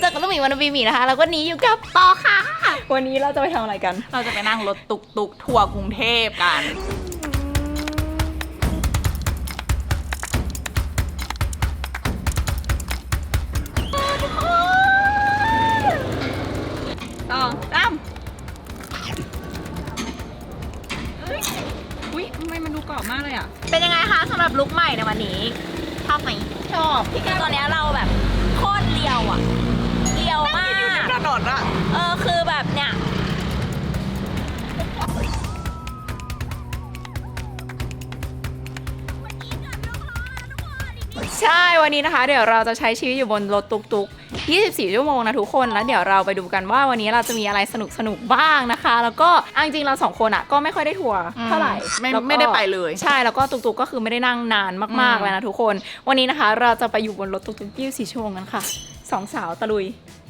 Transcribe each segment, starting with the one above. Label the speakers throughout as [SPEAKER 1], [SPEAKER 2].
[SPEAKER 1] เจอกับลูกหมีวันบีหมีนะคะ แล้ววันนี้อยู่กับปอค่ะ
[SPEAKER 2] วันนี้เราจะไปทำอะไรกัน
[SPEAKER 3] เราจะไปนั่งรถตุกตุกๆทัวร์กรุงเทพกัน
[SPEAKER 2] สองสามเอ้ยอุ้ยทำไมมันดูกรอบมากเลยอะ
[SPEAKER 1] เป็นยังไงคะสำหรับลุคใหม่ในวันนี้ชอบไหมชอบพี่แกตอนนี้เราแบบโคตรเรียวอะเรียวมาก
[SPEAKER 3] ถนนอะ
[SPEAKER 1] เออคือแบบเนี่ย
[SPEAKER 2] ใช่ วันนี้นะคะ เดี๋ยวเราจะใช้ชีวิตอยู่บนรถตุกๆ24 ชั่วโมงนะทุกคน แล้วเดี๋ยวเราไปดูกันว่าวันนี้เราจะมีอะไรสนุกสนุกๆบ้างนะคะ แล้วก็เอาจริงๆเราสองคนอะก็ไม่ค่อยได้ทัวร์เท่าไหร่
[SPEAKER 3] ไม่
[SPEAKER 2] แล้วก็
[SPEAKER 3] ไม่ได้ไปเลย
[SPEAKER 2] ใช่ แล้วก็ตุกๆก็คือไม่ได้นั่งนานมากๆเลยนะทุกคน วันนี้นะคะ เราจะไปอยู่บนรถตุกๆ24 ชั่วโมงกันค่ะสองสาวตะลุยตื่น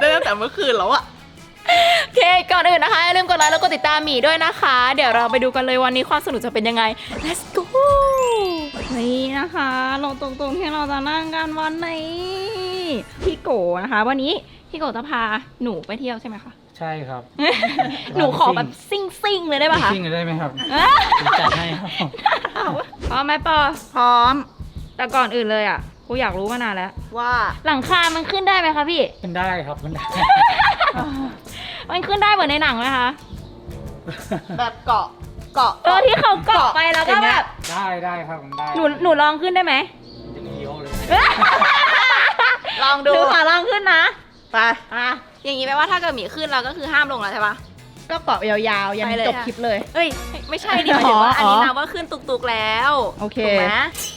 [SPEAKER 2] เต้น
[SPEAKER 3] ได้ตั้งแต่เมื่อคืนแล้วอะ
[SPEAKER 2] โอเค ก่อนอื่นนะคะอย่าลืมกดไลค์แล้วก็ติดตามหมีด้วยนะคะ เดี๋ยวเราไปดูกันเลยวันนี้ความสนุกจะเป็นยังไง let's go นี่นะคะลงตรงๆที่เราจะนั่งกันวันนี้พี่โกนะคะ วันนี้พี่โกจะพาหนูไปเที่ยวใช่ไหมคะ
[SPEAKER 4] ใช่ครับ
[SPEAKER 2] หนูขอแบบซิ่งๆเลยได้ป่ะคะ
[SPEAKER 4] ซิ่งเลยได้ไหมครับผมจัดให้ครับผม
[SPEAKER 2] พร้อมไหมปอ
[SPEAKER 3] พร้อม
[SPEAKER 2] แต่ก่อนอื่นเลยอะ กูอยากรู้มานานแล้ว
[SPEAKER 3] ว่า
[SPEAKER 2] หลังคา มันขึ้นได้ไหมคะพี่
[SPEAKER 4] ขึ้นได้ครับขึ้นได้
[SPEAKER 2] มันขึ้นได้เหมือนในหนังไหมคะ
[SPEAKER 3] แบบเกาะเกาะ
[SPEAKER 2] เออที่เขาเกาะไปแล้วก็แบบ
[SPEAKER 4] ได้ได้ครับผมได้
[SPEAKER 2] หนูหนูลองขึ้นได้ไหม
[SPEAKER 4] จะเคี้ยวเลย
[SPEAKER 1] ลอง
[SPEAKER 2] ดู
[SPEAKER 1] ดู
[SPEAKER 2] ขอลองขึ้นนะ
[SPEAKER 3] ไป
[SPEAKER 2] อะ
[SPEAKER 1] อย่างนี้แปลว่าถ้าเกิดหมีขึ้นเราก็คือห้ามลงแล้วใช่ปะ
[SPEAKER 2] ก็เกาะยาวๆ ยัน
[SPEAKER 1] ไปเลย
[SPEAKER 2] จบ
[SPEAKER 1] ค่ะ
[SPEAKER 2] คลิปเลย
[SPEAKER 1] เอ้ย ไม่ใช่ดิหมายถึงว่า
[SPEAKER 2] อ๋ออั
[SPEAKER 1] อันนี้นะว่าขึ้นตุกๆแล้ว
[SPEAKER 2] โอเค
[SPEAKER 1] ถูกไหม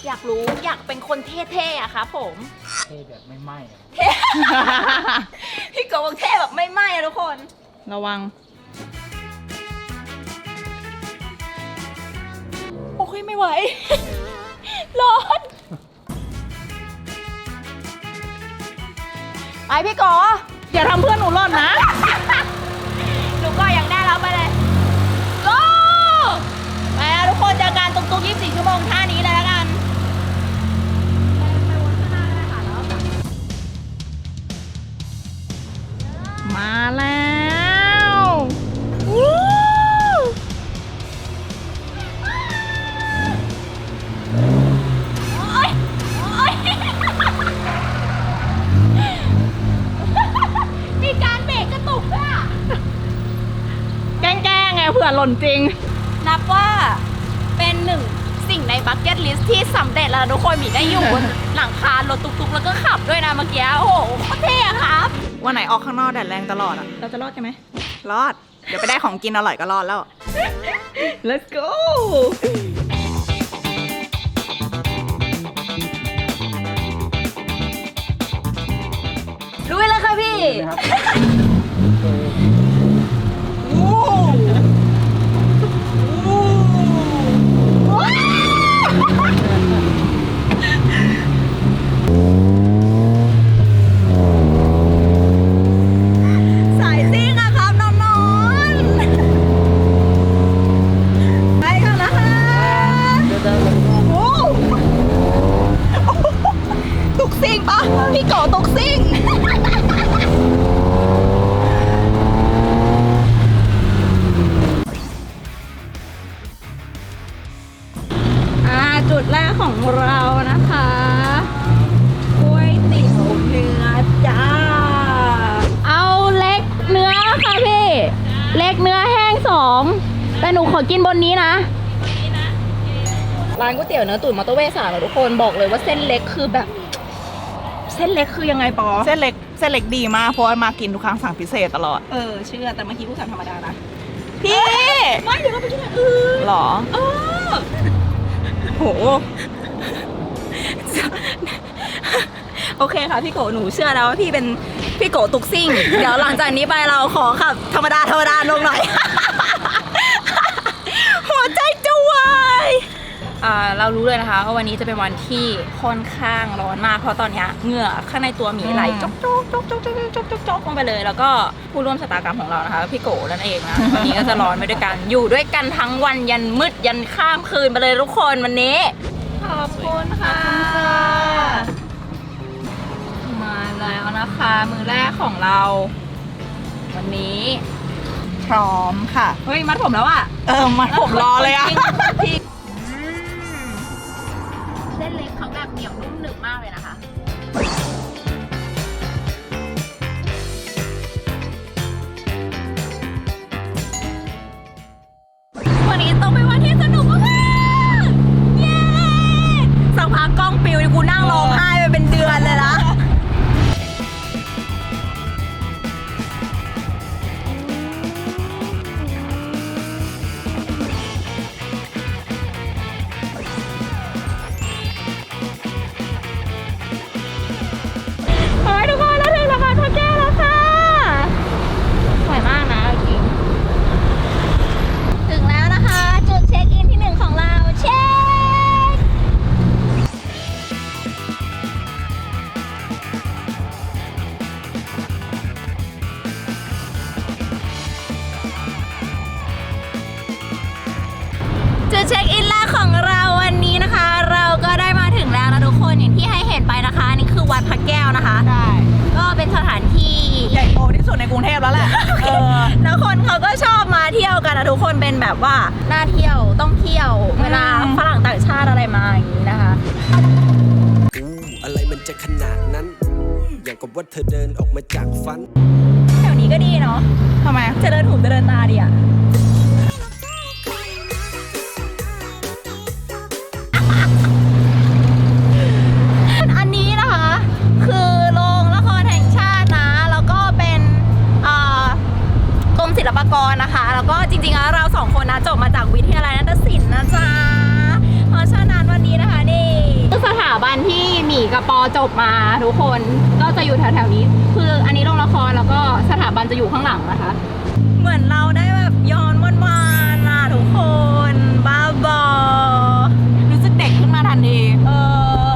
[SPEAKER 1] อยากรู้อยากเป็นคนเท่ๆอะครับผม
[SPEAKER 4] เท่แบบไม่ไหม้อะ
[SPEAKER 1] พี่โกบอกเท่แบบไม่ไหม้อะทุกคน
[SPEAKER 2] ระวัง
[SPEAKER 1] โอ้ยไม่ไหว ร้อน ไปพี่โก
[SPEAKER 2] อย่าทำเพื่อนหนูหล่นนะ
[SPEAKER 1] หนูก็ยังได้แล้วไปเลยโก้ไปแล้วทุกคนเจอกันตุกๆ24 ชั่วโมงท่านี้เลยแล้วกัน
[SPEAKER 2] มาแล้ว จริง
[SPEAKER 1] นับว่าเป็นหนึ่งสิ่งในบัคเก็ตลิสต์ที่สำเร็จแล้วนะทุกคนหมีได้อยู่บนหลังคารถตุกๆ แล้วก็ขับด้วยนะเมื่อกี้ โอ้โหโคตรเท่อะครับ
[SPEAKER 3] วันไหนออกข้างนอกแดดแรงตลอดอะ
[SPEAKER 2] เราจะรอดกันไหม
[SPEAKER 3] รอด เดี๋ยวไปได้ของกินอร่อยก็รอดแล้ว
[SPEAKER 2] Let's go
[SPEAKER 1] รู้เลยค่ะพี่
[SPEAKER 3] ย
[SPEAKER 2] เตี๋ยวเนื้อตุ๋นมอเตอร์เวย์สามอะทุกคนบอกเลยว่าเส้นเล็กคือแบบ เส้นเล็กคือยังไงปอ
[SPEAKER 3] เส้นเล็กเส้นเล็กดีมากเพราะว่ามากินทุกครั้งสั่งพิเศษตลอด
[SPEAKER 2] เออเชื่อแต่เมื่อกี้ผู้สั่งธรรมดานะ
[SPEAKER 3] พี่
[SPEAKER 2] ไม่เดี๋ยวเราไปกินอย่างอื่น
[SPEAKER 3] หรอ
[SPEAKER 2] เออ
[SPEAKER 3] โห
[SPEAKER 2] โอเคค่ะพี่โกหนูเชื่อแล้วว่าพี่เป็นพี่โกตุกซิ่ง เดี๋ยวหลังจากนี้ไปเราขอขับธรรมดาธรรมดาลงหน่อย หัวใจจะวายอ่า เรารู้เลยนะคะว่าวันนี้จะเป็นวันที่ค่อนข้างร้อนมาก เพราะตอนเนี้ยเหงื่อข้างในตัวหมีไหลจกจกจกจกจกจกจกจกลงไปเลย แล้วก็ผู้ร่วมชะตากรรมของเรานะคะพี่โกนั่นเองนะวันนี้ก็จะร้อนไปด้วยกัน อยู่ด้วยกันทั้งวันยันมืดยันข้ามคืนไปเลยทุกคนวันนี้ ขอบคุณค่ะ
[SPEAKER 5] นะคะ มือแรกของเรา วันนี้
[SPEAKER 3] พร้อมค่ะ
[SPEAKER 5] เฮ้ยมัดผมแล้วอะ
[SPEAKER 3] เออมาผมรอเลยอะ
[SPEAKER 2] เหนียวนุ่มหนึบมากเลยนะคะวันนี้ต้องเป็นวันที่สนุกมากๆเย้สักพักกล้องปิวนี่กูนั่งร้องไห้
[SPEAKER 5] กั
[SPEAKER 2] บว่าเธ
[SPEAKER 6] อเดินออกมาจากฝัน
[SPEAKER 2] แถวนี้ก็ดีเนาะ
[SPEAKER 3] ทำไม
[SPEAKER 2] เจริญหูเจริญตาดีอะอันนี้นะคะ คือโรงละครแห่งชาตินะ แล้วก็เป็นอ่ากรมศิลปากรนะคะ แล้วก็จริงๆแล้วเราสองคนนะจบมาจากวิทยาลัยนาฏศิลป์นะจ๊ะเพราะฉะนั้นวันนี้นะคะนี่าบันที่หมีกับปอจบมาทุกคนก็จะอยู่แถวๆนี้ คืออันนี้โรงละครแล้วก็สถาบันจะอยู่ข้างหลังนะคะ เหมือนเราได้แบบย้อนวันวานๆน่ะทุกคนบ้าบอ
[SPEAKER 3] รู้สึกเด็กขึ้นมาทันที
[SPEAKER 2] เออ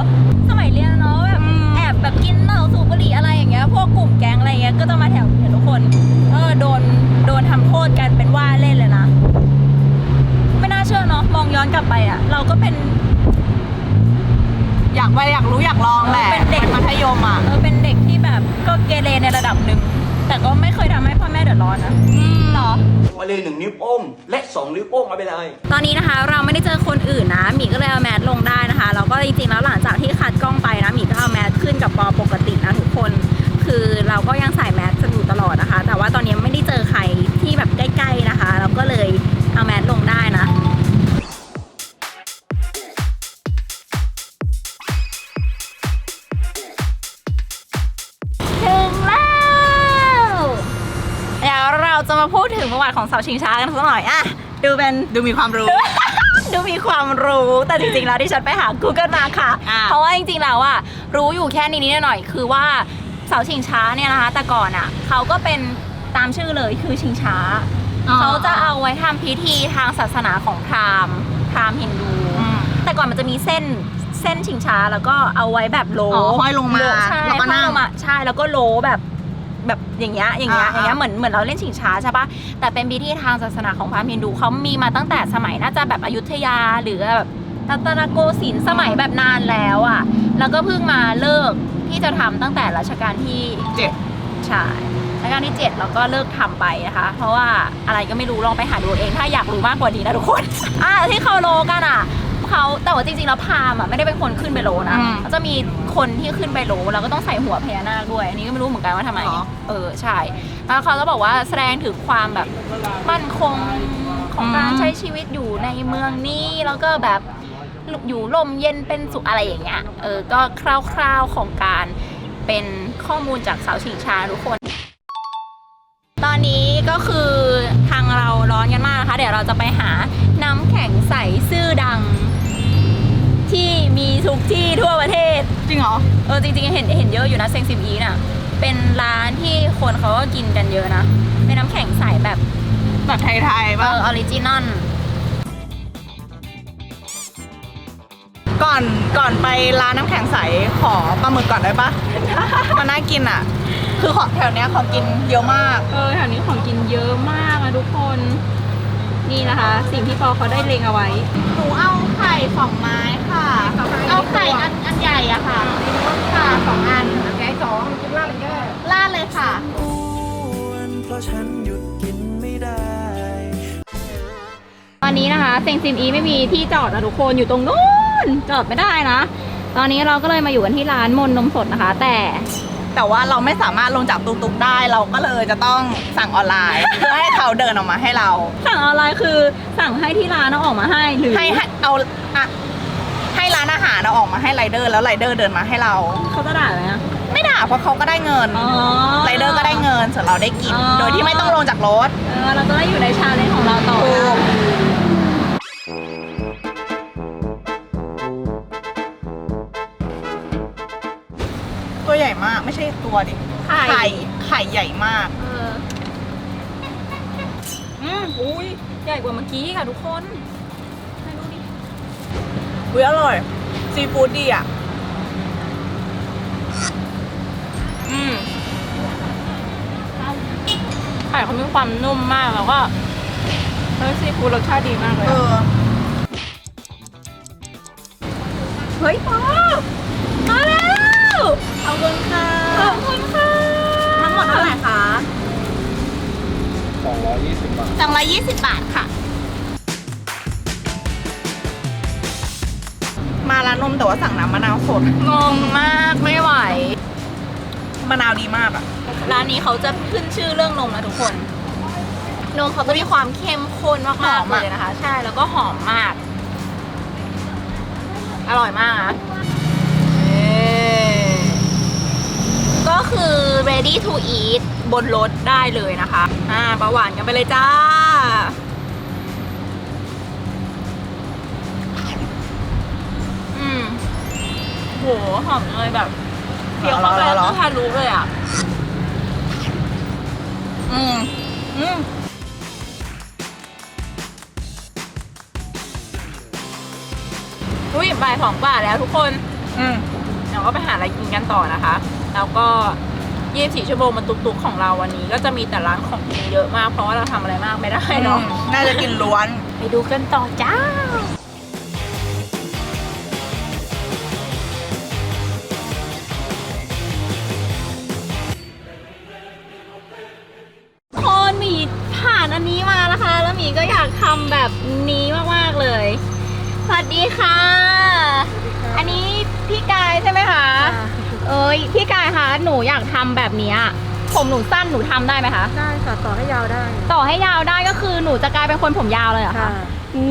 [SPEAKER 2] สมัยเรียนเนาะแบบ
[SPEAKER 3] อืม
[SPEAKER 2] แอบแบบกินเหล้าสูบบุหรี่อะไรอย่างเงี้ยพวกกลุ่มแก๊งอะไรเงี้ยก็จะมาแถวนี้ทุกคนเออโดนโดนทำโทษกันเป็นว่าเล่นเลยนะ ไม่น่าเชื่อเนาะมองย้อนกลับไปอะเราก็เป็น
[SPEAKER 3] อยากไปอยากรู้อยากลองแหละ
[SPEAKER 2] เป็นเด็ก
[SPEAKER 3] มัธยมอะ
[SPEAKER 2] เออเป็นเด็กที่แบบก็เกเรในระดับหนึ่ง แต่ก็ไม่เคยทำให้พ่อแม่เดือดร้อนนะหรอ
[SPEAKER 7] มาเลยหนึ่งนิ้วโป้งและสองนิ้วโป้งเอาไปเลย
[SPEAKER 2] ตอนนี้นะคะเราไม่ได้เจอคนอื่นนะหมีก็เลยเอาแมสลงได้นะคะแล้วก็จริงๆแล้วหลังจากที่คัดกล้องไปนะหมีก็เอาแมสขึ้นกับปอปกตินะทุกคน คือเราก็ยังใส่แมสกันอยู่ตลอดนะคะ แต่ว่าตอนนี้ไม่ได้เจอใครที่แบบใกล้ ๆนะคะ เราก็เลยเอาแมสลงได้ มาพูดถึงประวัติของเสาชิงช้ากันสักหน่อยอะดูเป็น
[SPEAKER 3] ดูมีความรู้
[SPEAKER 2] ดูมีความรู้แต่จริงๆแล้วที่ฉันไปหา Google มาค่ะ
[SPEAKER 3] อ่า
[SPEAKER 2] เพราะว่าจริงๆแล้วอะรู้อยู่แค่นี้นิดหน่อยๆคือว่าเสาชิงช้าเนี่ยนะคะ แต่ก่อนอะเขาก็เป็นตามชื่อเลยคือชิงช้า เขาจะเอาไว้ทำพิธีทางศาสนาของพราหมณ์พราหมณ์ฮินดู
[SPEAKER 3] อืม
[SPEAKER 2] แต่ก่อนมันจะมีเส้นเส้นชิงช้าแล้วก็เอาไว้แบบโล
[SPEAKER 3] อ๋อห้อยลงมา
[SPEAKER 2] โใช่
[SPEAKER 3] แล้วก็นั่ง
[SPEAKER 2] ห้อยลมาใช่แล้วก็โลแบบ แบบอย่างเงี้ยอย่างเงี้ย
[SPEAKER 3] อ่า
[SPEAKER 2] อย่างเงี้ยเหมือนเหมือนเราเล่นชิงช้าใช่ปะแต่เป็นพิธีทางศาสนาของพราหมณ์ฮินดูเขามีมาตั้งแต่สมัยน่าจะแบบอยุธยาหรือแบบรัตนโกสินทร์สมัยแบบนานแล้วอะ แล้วก็เพิ่งมาเลิกที่จะทำตั้งแต่รัชกาลที่
[SPEAKER 3] เจ็ด
[SPEAKER 2] ใช่รัชกาลที่7แล้วก็เลิกทำไปนะคะ เพราะว่าอะไรก็ไม่รู้ลองไปหาดูเองถ้าอยากรู้มากกว่านี้นะทุกคน อ่าที่เขาโลกันอะ เขาแต่ว่าจริงๆแล้วพราหมณ์อะไม่ได้เป็นคนขึ้นไปโลนะ
[SPEAKER 3] อืม
[SPEAKER 2] เขาจะมีคนที่ขึ้นไปโลแล้วก็ต้องใส่หัวพญานาคด้วยอันนี้ก็ไม่รู้เหมือนกันว่าทำไม
[SPEAKER 3] หรอ
[SPEAKER 2] เออใช่แล้วเขาก็บอกว่าแสดงถึงความแบบมั่นคงของการใช้ชีวิตอยู่ในเมืองนี้แล้วก็แบบอยู่ลมเย็นเป็นสุขอะไรอย่างเงี้ยเออก็คร่าวๆของการเป็นข้อมูลจากเสาชิงช้าทุกคน ตอนนี้ก็คือทางเราร้อนกันมากนะคะ เดี๋ยวเราจะไปหาน้ำแข็งใสซื่อดัง ที่มีทุกที่ทั่วประเทศ
[SPEAKER 3] จริงเหรอ
[SPEAKER 2] เออจริงๆเห็นเห็นเยอะอยู่นะเซงซิมอีน่ะ เป็นร้านที่คนเขาก็กินกันเยอะนะ เป็นน้ำแข็งใสแบบ
[SPEAKER 3] แบบไทยๆ
[SPEAKER 2] เอ
[SPEAKER 3] ป่ะ
[SPEAKER 2] อออริจินอล
[SPEAKER 3] ก่อนก่อนไปร้านน้ำแข็งใสขอปลาหมึกก่อนได้ปะ มันน่ากินอะ คือของแถวเนี้ยของกินเยอะมาก
[SPEAKER 5] เออแถวนี้ของกินเยอะมากอะทุกคน นี่นะคะ สิ่งที่ปอเขาได้เลงเอาไว้
[SPEAKER 3] หนูเอาไข่สองไม้ค่ะ
[SPEAKER 2] เอาไข่อันอันใหญ่อะค่ะ
[SPEAKER 3] ค่ะสองอัน
[SPEAKER 7] แกสองกินลาเลยก็าเลยค่ะวัตอนนี้นะคะ
[SPEAKER 2] เซงซินอีไม่มีที่จอดนะทุกคนอยู่ตรงนู้นจอดไม่ได้นะ ตอนนี้เราก็เลยมาอยู่กันที่ร้านมนนมสดนะคะ แต่
[SPEAKER 3] แต่ว่าเราไม่สามารถลงจากตุกๆได้เราก็เลยจะต้องสั่งออนไลน์เพื่อให้เขาเดินออกมาให้เรา
[SPEAKER 2] สั่งออนไลน์คือสั่งให้ที่ร้านเอาออกมาให้หรือ
[SPEAKER 3] ให้ให้เอาอะให้ร้านอาหารเราออกมาให้ไรเดอร์แล้วไรเดอร์เดินมาให้เรา
[SPEAKER 2] เขาจะด่าไหมอะ
[SPEAKER 3] ไม่ด่าเพราะเขาก็ได้เงิน
[SPEAKER 2] อ๋อ
[SPEAKER 3] ไรเดอร์ก็ได้เงินส่วนเราได้กิน
[SPEAKER 2] อ๋อ
[SPEAKER 3] โดยที่ไม่ต้องลงจากรถ
[SPEAKER 2] เออเราจะได้อยู่ในชาเลนจ์ของเราต่อ
[SPEAKER 3] ถูกตัว ไม่ใช่ตัวดิ
[SPEAKER 2] ไข่
[SPEAKER 3] ไข่ไข่ใหญ่มาก
[SPEAKER 2] เอออืมอุ้ยใหญ่กว่าเมื่อกี้ค่ะทุกคนให้ดูดิ
[SPEAKER 3] อุ้ยอร่อย ซีฟู้ดดีอะ
[SPEAKER 2] อืมไข่เขามีความนุ่มมากแล้วก็เฮ้ยซีฟู้ดรสชาติดีมากเลย
[SPEAKER 3] เอ
[SPEAKER 2] อะ
[SPEAKER 3] อ
[SPEAKER 2] เฮ้ยป๊อปมาแล้ว ขอบคุณค่ะข อบคุณค่ะ
[SPEAKER 3] ทั้งหมดเท่าไหร่คะ
[SPEAKER 4] 220 บาท
[SPEAKER 3] จังละยี่สิบบาทค่ะ มาร้านนมแต่ว่าสั่งน้ำมะนาวสด
[SPEAKER 2] งงมากไม่ไหว
[SPEAKER 3] มะนาวดีมากอะ
[SPEAKER 2] ร้านนี้เขาจะขึ้นชื่อเรื่องนมนะทุกคน นมเขาจะมีความเข้มข้นมาก
[SPEAKER 3] หอ
[SPEAKER 2] ๆ
[SPEAKER 3] มอะ
[SPEAKER 2] เลยนะคะ ใช่แล้วก็หอมมาก อร่อยมากนะ ก็คือ ready to eat บนรถได้เลยนะคะ อ่าประหวานกันไปเลยจ้า อืมโหหอมเลยแบบเคี้ยวเข้าไป
[SPEAKER 3] เหรอเหร
[SPEAKER 2] แล้
[SPEAKER 3] อ
[SPEAKER 2] วทะลุเลยอะ
[SPEAKER 3] อืม อืม
[SPEAKER 2] อุ้ยบ่ายสองกว่าแล้วทุกคน
[SPEAKER 3] อืม
[SPEAKER 2] เราก็ไปหาอะไรกินกันต่อนะคะ แล้วก็ 24 ชั่วโมงมันตุกๆของเราวันนี้ ก็จะมีแต่ร้านของกินเยอะมาก เพราะว่าเราทำอะไรมากไม่ได้เนาะ
[SPEAKER 3] น่าจะกินล้วน
[SPEAKER 2] ไปดูกันต่อจ้า คนหมีผ่านอันนี้มานะคะ แล้วหมีก็อยากทำแบบนี้มาก ๆ เลย สวัสดีค่ะ อันนี้พี่กายใช่ไหมคะ เอ้ยพี่กายคะ หนูอยากทำแบบเนี้ยผมหนูสั้นหนูทำได้ไหมคะ
[SPEAKER 8] ได้ค่ะต่อให้ยาวได้
[SPEAKER 2] ต่อให้ยาวได้ก็คือหนูจะกลายเป็นคนผมยาวเลยเหรอคะ
[SPEAKER 8] ค่ะ
[SPEAKER 2] โอ้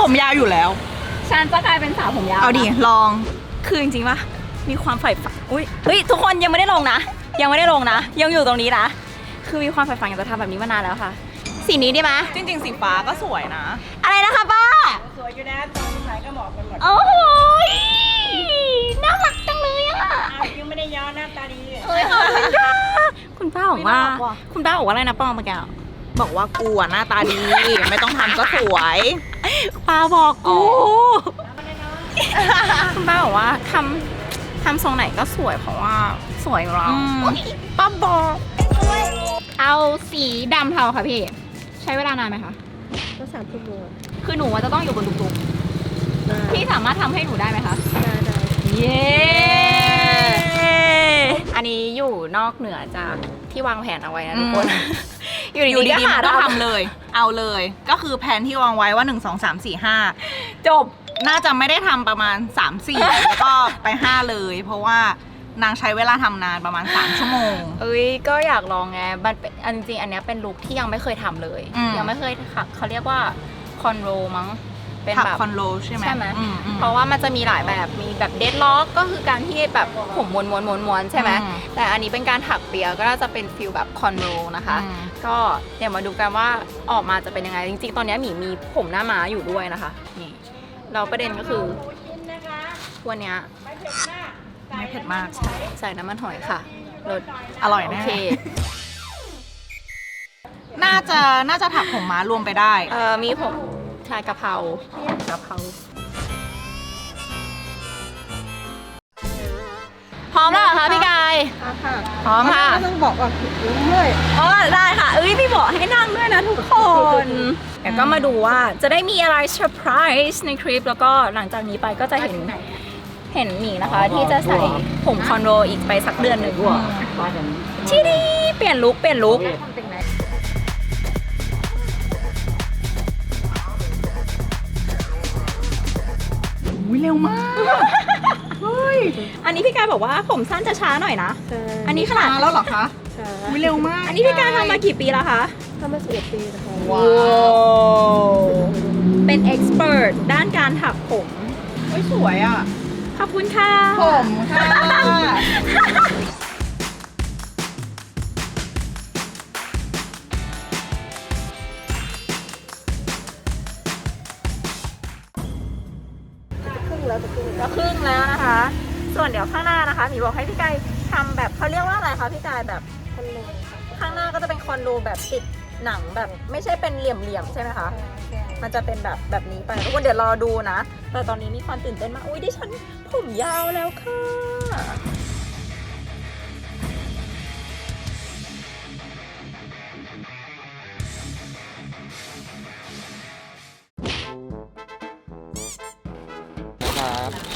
[SPEAKER 3] ผมยาวอยู่แล้ว
[SPEAKER 2] ฉันจะกลายเป็นสาวผมยาว
[SPEAKER 3] เอาดิ
[SPEAKER 2] นะ
[SPEAKER 3] ลอง
[SPEAKER 2] คือจริงๆปะมีความใฝ่ฝันอุ้ยเฮ้ยทุกคนยังไม่ได้ลงนะ ยังไม่ได้ลงนะ ยังอยู่ตรงนี้นะ คือมีความใฝ่ฝันอยากจะทำแบบนี้มานานแล้วค่ะ สีนี้ดีไหม
[SPEAKER 3] จริง ๆ สีฟ้าก็สวยนะ
[SPEAKER 2] อะไรนะคะป้า
[SPEAKER 3] สวยอยู่นะตรงไหนก็เหมาะกันหมด
[SPEAKER 2] โอ้โหย น่ารักจังเลยอะ
[SPEAKER 3] ยังไม่ได้ย้อนหน้าตาดี
[SPEAKER 2] เอ้ยขอบคุณค่ะคุณป้าบอกว่า
[SPEAKER 3] ไม่น่ารักว่ะ
[SPEAKER 2] คุณป้าบอกว่าอะไรนะป้องเมื่อกี้
[SPEAKER 3] บอกว่ากูอะหน้าตาดี ไม่ต้องทำก็สวย
[SPEAKER 2] ป้าบอกกู
[SPEAKER 3] อ๋
[SPEAKER 2] คุณป้าบอกว่าทำทำทรงไหนก็สวยเพราะว่าสวยอยู่แล้ว
[SPEAKER 3] อืม
[SPEAKER 2] ป้าบอกเอาสีดำเทาค่ะพี่ ใช้เวลานานไหมคะ
[SPEAKER 8] ก็สามชั่วโมง
[SPEAKER 2] คือหนูว่าจะต้องอยู่บนตุก
[SPEAKER 8] ได้
[SPEAKER 2] ๆพี่สามารถทำให้หนูได้ไหมคะ
[SPEAKER 8] ได้ได้
[SPEAKER 2] เย้ อันนี้อยู่นอกเหนือจากที่วางแผนเอาไว้นะทุกคน
[SPEAKER 3] อืม
[SPEAKER 2] อยู่
[SPEAKER 3] อยู่
[SPEAKER 2] ดีๆก็
[SPEAKER 3] ดีๆ
[SPEAKER 2] หา
[SPEAKER 3] มันก็
[SPEAKER 2] ทำ
[SPEAKER 3] ทำเลย เอาเลย ก็คือแผนที่วางไว้ว่า 1 2 3 4 5
[SPEAKER 2] จบ
[SPEAKER 3] น่าจะไม่ได้ทำประมาณ 3 4 แล้วก็ไป 5 เลย เพราะว่านางใช้เวลาทำนานประมาณ 3 ชั่วโมง
[SPEAKER 2] เอ้ยก็อยากลองไง มันเป็นอันจริงๆอันเนี้ยเป็นลุคที่ยังไม่เคยทำเลย
[SPEAKER 3] อืม
[SPEAKER 2] ยังไม่เคยขับเขาเรียกว่าคอนโรมั้ง เป็น
[SPEAKER 3] ถัก
[SPEAKER 2] แบบ
[SPEAKER 3] คอนโลใช่ไหม
[SPEAKER 2] ใช่ไหม
[SPEAKER 3] อือืม
[SPEAKER 2] เพราะว่ามันจะมีหลายแบบมีแบบเดดล็อกก็คือการที่แบบผมม้วนม้วนม้วนม้วนใช่ไหม
[SPEAKER 3] อืม
[SPEAKER 2] แต่อันนี้เป็นการถักเปียก็น่าจะเป็นฟิลแบบคอนโรนะคะ
[SPEAKER 3] อืม
[SPEAKER 2] ก็เดี๋ยวมาดูกันว่าออกมาจะเป็นยังไงจริงๆ ตอนนี้หมีมีผมหน้าม้าอยู่ด้วยนะคะนี่เราประเด็นก็คือวันเนี้ย
[SPEAKER 3] ไม่เผ็ดมาก
[SPEAKER 2] ใส่น้ำมันหอยค่ะรส
[SPEAKER 3] อร่อย
[SPEAKER 2] โอ
[SPEAKER 3] แน่
[SPEAKER 2] เค
[SPEAKER 3] น่าจะน่าจะถักผมม้ารวมไปได้
[SPEAKER 2] เอ่อมีผม ชายกะเพรากะเพราพร้อมแล้วเหรอคะพี่กาย
[SPEAKER 8] อะค่ะ
[SPEAKER 2] พร้อมค่ะ
[SPEAKER 8] ก็ต้องบอกว่าถึงเลย
[SPEAKER 2] อ๋อได้ค่ะ เอ้ยพี่บอกให้นั่งด้วยนะทุกคนเดี๋ยวก็มาดูว่าจะได้มีอะไรเซอร์ไพรส์ในคลิป แล้วก็หลังจากนี้ไปก็จะเห็นเห็นหมีนะคะ ที่จะใส่ผมคอนโรอีกไปสักเดือนหนึ่งชีดีเปลี่ยนลุคเปลี่ยนลุค
[SPEAKER 3] วิเร็วมากเฮ้ย
[SPEAKER 2] อันนี้พี่กายบอกว่าผมสั้นจะช้าหน่อยนะ
[SPEAKER 8] ใช่
[SPEAKER 2] อันนี้ขนาด
[SPEAKER 3] มาแล้วเหรอคะ
[SPEAKER 8] ใช่
[SPEAKER 3] วิเร็วมาก
[SPEAKER 2] อันนี้พี่กายทำมากี่ปีแล้วคะ
[SPEAKER 8] ทำมาสิบเอ็ดปีนะคะ
[SPEAKER 3] ว้าว
[SPEAKER 2] เป็นเอ็กซ์เพรสด้านการถักผม
[SPEAKER 3] เฮ้ยสวยอะ
[SPEAKER 2] ขอบคุณค่ะ
[SPEAKER 3] ผมค่ะ
[SPEAKER 8] ว
[SPEAKER 2] นเดี๋ยวข้างหน้านะคะหมีบอกให้พี่กายทำแบบเขาเรียกว่าอะไรคะพี่กายแบบ
[SPEAKER 8] คนหนึ่ง
[SPEAKER 2] ข้างหน้าก็จะเป็นคอนโดแบบติดหนังแบบไม่ใช่เป็นเหลี่ยมๆใช่ไหมคะ
[SPEAKER 8] ใช่
[SPEAKER 2] มันจะเป็นแบบแบบนี้ไปทุกคนเดี๋ยวรอดูนะ แต่ตอนนี้มีความตื่นเต้นมาก อุ้ยดิฉันผมยาวแล้วค่ะ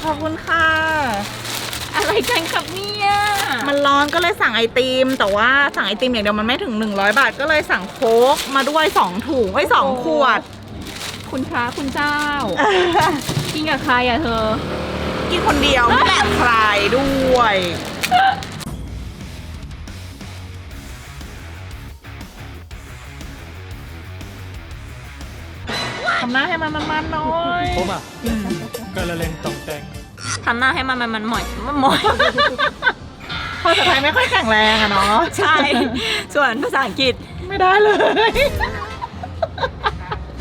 [SPEAKER 3] ขอบคุณค่ะ
[SPEAKER 2] อะไรกันครับเนี่ย
[SPEAKER 3] มันร้อนก็เลยสั่งไอติม แต่ว่าสั่งไอติมอย่างเดียวมันไม่ถึง 100 บาท ก็เลยสั่งโค้กมาด้วย 2 ถุงไอ้ยสองขวด
[SPEAKER 2] คุณพระคุณเจ้า กินกับใครอะเธอ
[SPEAKER 3] กินคนเดียวไม่แบ่งใครด้วย ทำหน้าให้มันมันๆหน่อย
[SPEAKER 4] ผมอะ
[SPEAKER 2] ทำหน้าให้มันมันมันหมอยมันหมอย
[SPEAKER 3] ภาษาไทยไม่ค่อยแข็งแรงอะเนาะ
[SPEAKER 2] ใช่ ส่วนภาษาอังกฤษ
[SPEAKER 3] ไม่ได้เลย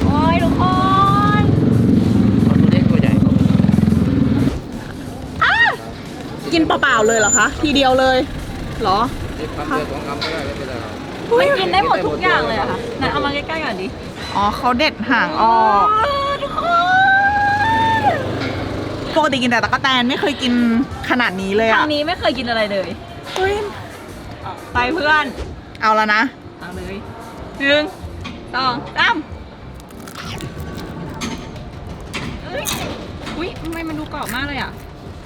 [SPEAKER 2] โอ้ยทุกคน
[SPEAKER 3] กินเปล่าๆเลยเหรอคะ ทีเดียวเลย เหรอ
[SPEAKER 2] มันกินได้หมดทุกอย่างเลยอะค่ะไหนเอามาใกล้ๆก่อนดิ
[SPEAKER 3] อ๋อเขาเด็ดหางออก
[SPEAKER 2] ทุกคน
[SPEAKER 3] ปกติกินแต่ตะกแตนไม่เคยกินขนาดนี้เลย
[SPEAKER 2] ทา
[SPEAKER 3] อะ
[SPEAKER 2] งนี้ไม่เคยกินอะไรเลย
[SPEAKER 3] เฮ้ย
[SPEAKER 2] ไปเพื่อน
[SPEAKER 3] เอาแล้วนะ
[SPEAKER 2] เอาเลยหนึ่งสองสามเอ้ยอุ้ยทำไมมันดูกรอบมากเลยอะ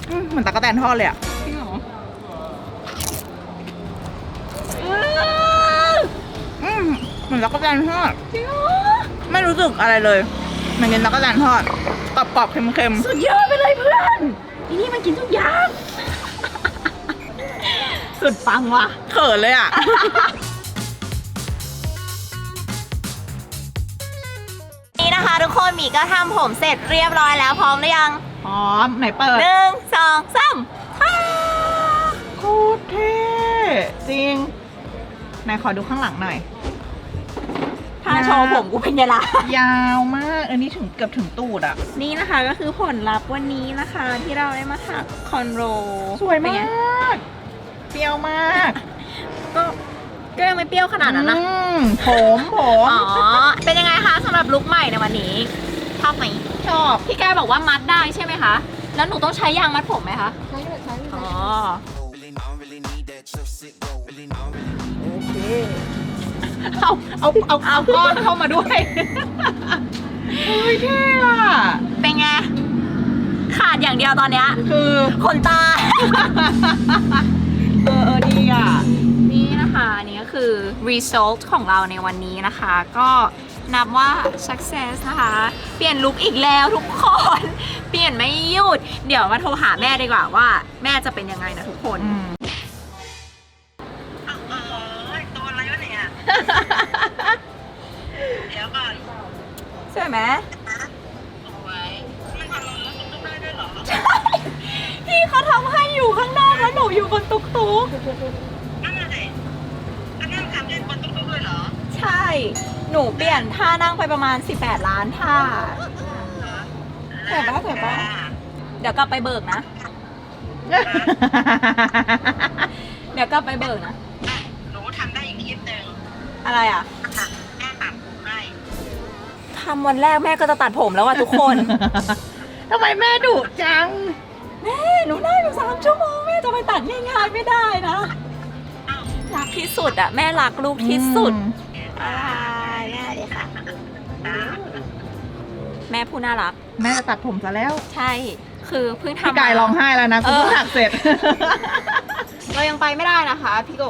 [SPEAKER 3] อืมเหมือนตะกแตนทอดเลยอะ
[SPEAKER 2] จริงเหรอ
[SPEAKER 3] อืมเหมือนตะกแตนทอด
[SPEAKER 2] จริงเหรอ
[SPEAKER 3] ไม่รู้สึกอะไรเลยเหมือนกินตะกแตนทอด กรอบๆเค็ม
[SPEAKER 2] สุดยอดไปเลยเพื่อนที่นี่มันกินทุกอย่าง สุดปังว่ะ
[SPEAKER 3] ๆเขินเลยอะ
[SPEAKER 9] นี่นะคะ ทุกคนหมีก็ทำผมเสร็จเรียบร้อยแล้วพร้อมหรือยัง
[SPEAKER 3] พร้อมไหนเปิด
[SPEAKER 9] หนึ่งสองสามฮ่า
[SPEAKER 3] โคตรเท่จริงไหนขอดูข้างหลังหน่อย
[SPEAKER 2] ถ้าโชว์ผมกูเป็นไงล่ะ
[SPEAKER 3] ยาวมาก อันนี้ถึงเกือบถึงตูดอะ
[SPEAKER 2] นี่นะคะก็คือผลลัพธ์วันนี้นะคะ ที่เราได้มาถักคอนโร
[SPEAKER 3] สวย
[SPEAKER 2] เป็น
[SPEAKER 3] มา
[SPEAKER 2] ไง
[SPEAKER 3] กเปรี้ยวมาก
[SPEAKER 2] ก็ก็ยังไม่เปรี้ยวขนาดนั้นนะ
[SPEAKER 3] อืมผมผม
[SPEAKER 9] อ๋อ เป็นยังไงคะสำหรับลุคใหม่ในวันนี้ชอบไหม
[SPEAKER 3] ชอบ
[SPEAKER 2] พี่กายบอกว่ามัดได้ใช่ไหมคะ แล้วหนูต้องใช้ยางมัดผมไหมคะ
[SPEAKER 8] ใช้เลยใช้เลย
[SPEAKER 2] อ๋อ
[SPEAKER 3] เอาเอาเอาเอาก้อนเข้ามาด้วยเฮ้ยเท่อะ
[SPEAKER 9] เป็นไง ขาดอย่างเดียวตอนเนี้ย
[SPEAKER 3] คือ
[SPEAKER 9] ขนตา
[SPEAKER 3] เออเออดีอะ
[SPEAKER 2] นี่นะคะอันนี้ก็คือ result ของเราในวันนี้นะคะ ก็นับว่า success นะคะ เปลี่ยนลุคอีกแล้วทุกคน เปลี่ยนไม่หยุด เดี๋ยวมาโทรหาแม่ดีกว่าว่า แม่จะเป็นยังไงนะทุกคน ใช่ไหมพี่เขาทำให้อยู่ข้างนอกแล้วหนูอยู่บนตุ๊กตุ๊กใช่ หนูเปลี่ยนท่านั่งไปประมาณ 18 ล้านท่าเห็นปะเห็นปะเดี๋ยวกลับไปเบิกนะ เดี๋ยวกลับไปเบิกนะ
[SPEAKER 10] หนูทำได้อีกคลิปหนึ่ง
[SPEAKER 2] อะไรอะ
[SPEAKER 10] แม่ตัดผมให้
[SPEAKER 2] ทำวันแรกแม่ก็จะตัดผมแล้วอะทุกคน
[SPEAKER 3] ทำไมแม่ดุจัง
[SPEAKER 2] แม่หนูนั่งอยู่สามชั่วโมงแม่จะไปตัดง่ายๆไม่ได้นะรักที่สุดอะแม่รักลูกที่สุดอะไรแม่เลยค่ะ แม่ผู้น่ารัก
[SPEAKER 3] แม่จะตัดผมซะแล้ว
[SPEAKER 2] ใช่ คือเพิ่งทำ
[SPEAKER 3] พี่กายร้องไห้แล้วนะกูเพิ่งหักเสร็จ
[SPEAKER 9] เรายังไปไม่ได้นะคะ พี่โก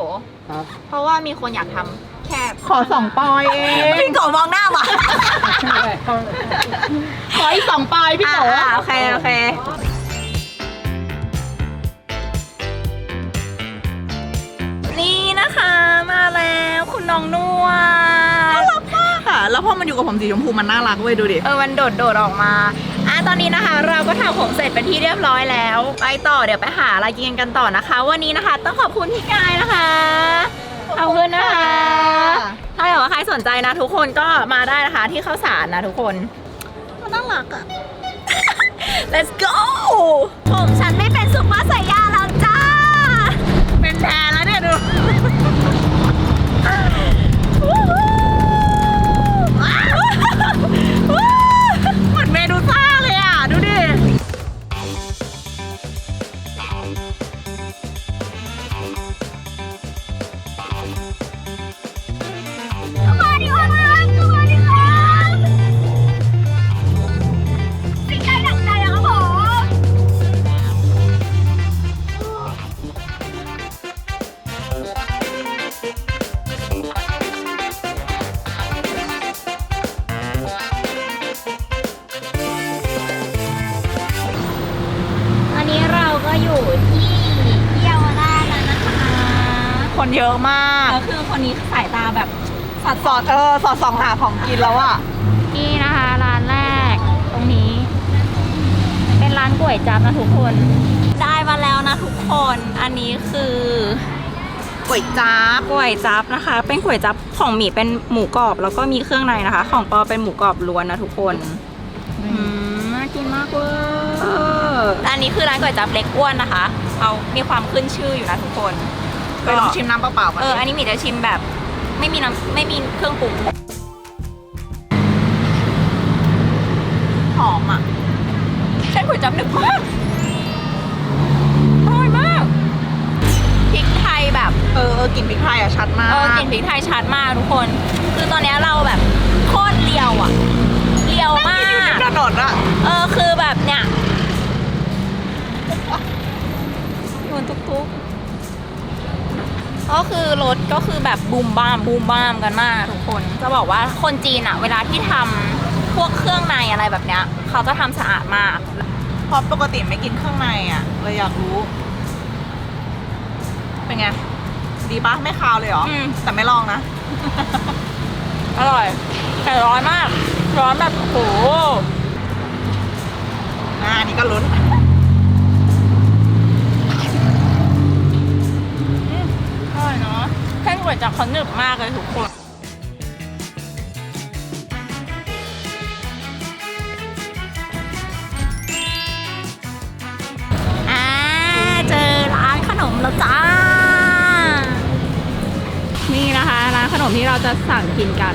[SPEAKER 4] ครับ
[SPEAKER 9] เพราะว่ามีคนอยากทำ แค่
[SPEAKER 3] ขอสองปอยเอง
[SPEAKER 9] พี่โกมองหน้าว่ะ
[SPEAKER 3] ขอออีกสองปลายพี่โต
[SPEAKER 2] อ่าโอเคโอเคนี่นะคะมาแล้วคุณน้องนัว
[SPEAKER 3] น่ารักมากค่ะ แล้วพอมันอยู่กับผมสีชมพูมันน่ารักเว้ยดูดิ
[SPEAKER 2] เออมันโดดโดดๆออกมาอะตอนนี้นะคะ เราก็ทำผมเสร็จเป็นที่เรียบร้อยแล้ว ไปต่อเดี๋ยวไปหาอะไรกินกันต่อนะคะ วันนี้นะคะ ต้องขอบคุณพี่กายนะคะ ขอบคุณนะคะถ้าเกิดว่าใครสนใจนะ ทุกคนก็มาได้นะคะที่ข้าวสารนะทุกคน
[SPEAKER 8] น่ารักอะ
[SPEAKER 2] let's go ผมฉันไม่เป็นซุปเปอร์ไซ
[SPEAKER 3] อดเอ
[SPEAKER 2] อส
[SPEAKER 3] อดส่องหาของกินแล้วอะ
[SPEAKER 2] นี่นะคะร้านแรกตรงนี้ เป็นร้านก๋วยจั๊บนะทุกคน ได้มาแล้วนะทุกคนอันนี้คือ
[SPEAKER 3] ก๋วยจั๊บ
[SPEAKER 2] ก๋วยจั๊บนะคะ เป็นก๋วยจั๊บของหมี่เป็นหมูกรอบแล้วก็มีเครื่องในนะคะ ของปอเป็นหมูกรอบล้วนนะทุกคนอืมน่ากินมากเวอร์อันนี้คือร้านก๋วยจั๊บเล็กอ้วนนะคะเขามีความขึ้นชื่ออยู่นะทุกคน
[SPEAKER 3] ไปลองชิมน้ำเปล่าๆก่อน
[SPEAKER 2] เอออันนี้หมีจะชิมแบบ ไม่มีน้ำไม่มีเครื่องปรุง
[SPEAKER 3] หอมอะ
[SPEAKER 2] เส้นก๋วยจั๊บหนึบมากอร่อยมากพริกไทยแบบ
[SPEAKER 3] เออเออกลิ่นพริกไทยอะชัดมาก
[SPEAKER 2] เออกลิ่นพริกไทยชัดมากทุกคน คือตอนเนี้ยเราแบบโคตรเลียวอะเลียวมาก
[SPEAKER 3] อยู่ริมถนนอะ
[SPEAKER 2] เออคือแบบเนี่ยโดนทุกทุกๆ ก็คือรถก็คือแบบบูมบ้ามบูมบ้ามกันมากทุกคน จะบอกว่าคนจีนอะเวลาที่ทำพวกเครื่องในอะไรแบบเนี้ย เขาจะทำสะอาดมาก
[SPEAKER 3] เพราะปกติไม่กินเครื่องในอะเลยอยากรู้ เป็นไง ดีปะไม่คาวเลยเหรอ
[SPEAKER 2] อืม
[SPEAKER 3] แต่ไม่ลองนะ
[SPEAKER 2] อร่อยแต่ร้อนมาก ร้อนแบบโอ้โห
[SPEAKER 3] อ่าอันนี้ก็ลุ้น
[SPEAKER 2] ก๋วยจั๊บเขาหนึบมากเลยทุกคนอ่าเจอร้านขนมแล้วจ้า
[SPEAKER 5] นี่นะคะร้านขนมที่เราจะสั่งกินกัน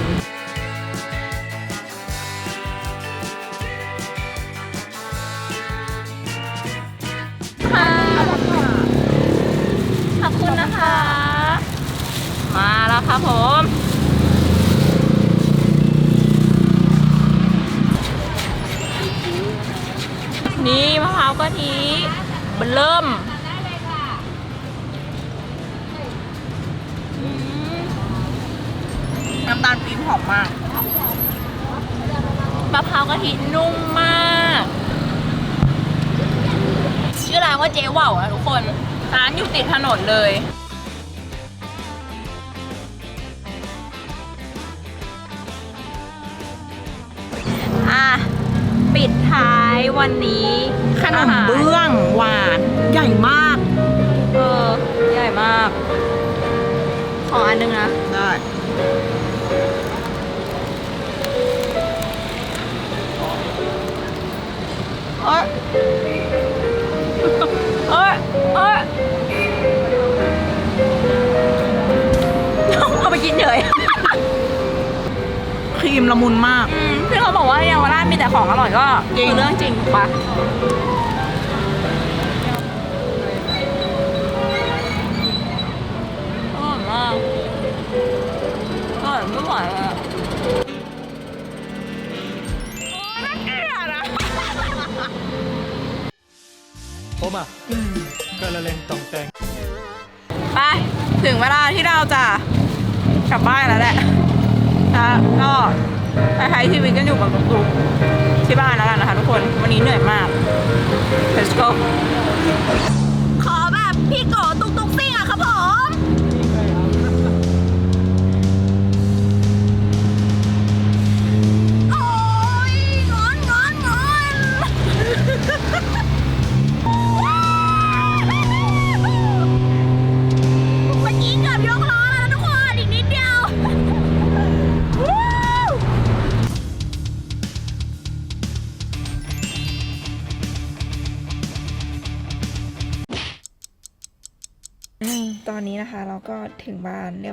[SPEAKER 2] นี่มะพร้าวกะทิเบนเริ่มอืม
[SPEAKER 3] น้ำตาลปี๊บหอมมาก
[SPEAKER 2] มะพร้าวกะทินุ่มมาก ชื่อร้านว่าเจ๊ว่าวนะทุกคน ร้านอยู่ติดถนนเลยอะปิด ท้ายวันนี้
[SPEAKER 3] ขนมเบื้องหวานใหญ่มาก
[SPEAKER 2] เออ ใหญ่มาก ขออันนึงนะ
[SPEAKER 3] ได้
[SPEAKER 2] เอ้ยเอ้ยเอ้ย
[SPEAKER 3] มละมุนมาก
[SPEAKER 2] พี่เขาบอกว่าเยาวราชมีแต่ของอร่อยก็
[SPEAKER 3] จริง
[SPEAKER 2] คือเรื่องจริงถูกปะอร่อยมากอร่อยไม่ไหวเลยอะ
[SPEAKER 4] ผมอะก็ละเลงตองแต่ง
[SPEAKER 3] ไป ถึงเวลาที่เราจะกลับบ้านแล้วแหละ ก็ใช้ชีวิตกันอยู่กับลูกๆ
[SPEAKER 2] ที่บ้านแล้วกันนะคะทุกคน วันนี้เหนื่อยมาก let's go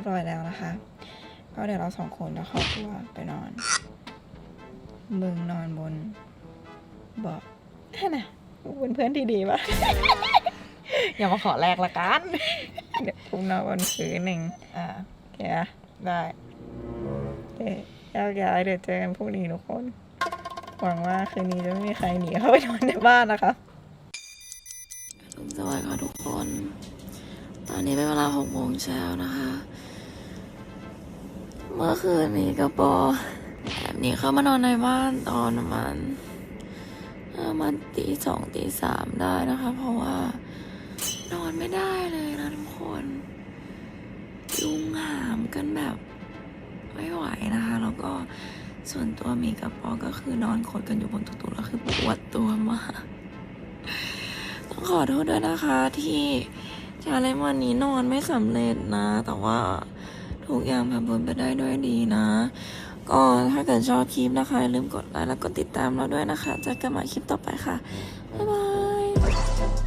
[SPEAKER 11] ร้อยแล้วนะคะ
[SPEAKER 5] ก็เดี๋ยวเราสองคนจะเขอตัวไปนอน มึงนอนบนเบอกน่ะเป็นเพื่อนที่ดีปะอย่ามาขอแลกละกัน เดี๋ยวกูนอนบนพื้นหนึ่งอ่าโอเคอะได้เอ๊ะยากย้ายเดี๋ยวเจอกันพรุ่งนี้ทุกคน หวังว่าคืนนี้จะไม่มีใครหนีเข้าไปนอนในบ้านนะคะสวัสดีค่ะทุกคน ตอนนี้เป็นเวลาหกโมงเช้านะคะ เมื่อคืนนี้กระปอแอบนี้เข้ามานอนในบ้านตอนมาณประมาณตีสองตีสามได้นะคะ เพราะว่านอนไม่ได้เลยนะทุกคนยุงหามกันแบบไม่ไหวนะคะ แล้วก็ส่วนตัวมีกับปอก็คือนอนขดกันอยู่บนตุ๊กๆแล้วคือปวดตัวมากต้องขอโทษด้วยนะคะที่ชาเลนจ์วันนี้นอนไม่สำเร็จนะ แต่ว่า ทุกอย่างผ่านพ้นไปได้ด้วยดีนะ ก็ถ้าเกิดชอบคลิปนะคะอย่าลืมกดไลค์แล้วก็ติดตามเราด้วยนะคะเจอกันใหม่คลิปต่อไปค่ะ บ๊ายบาย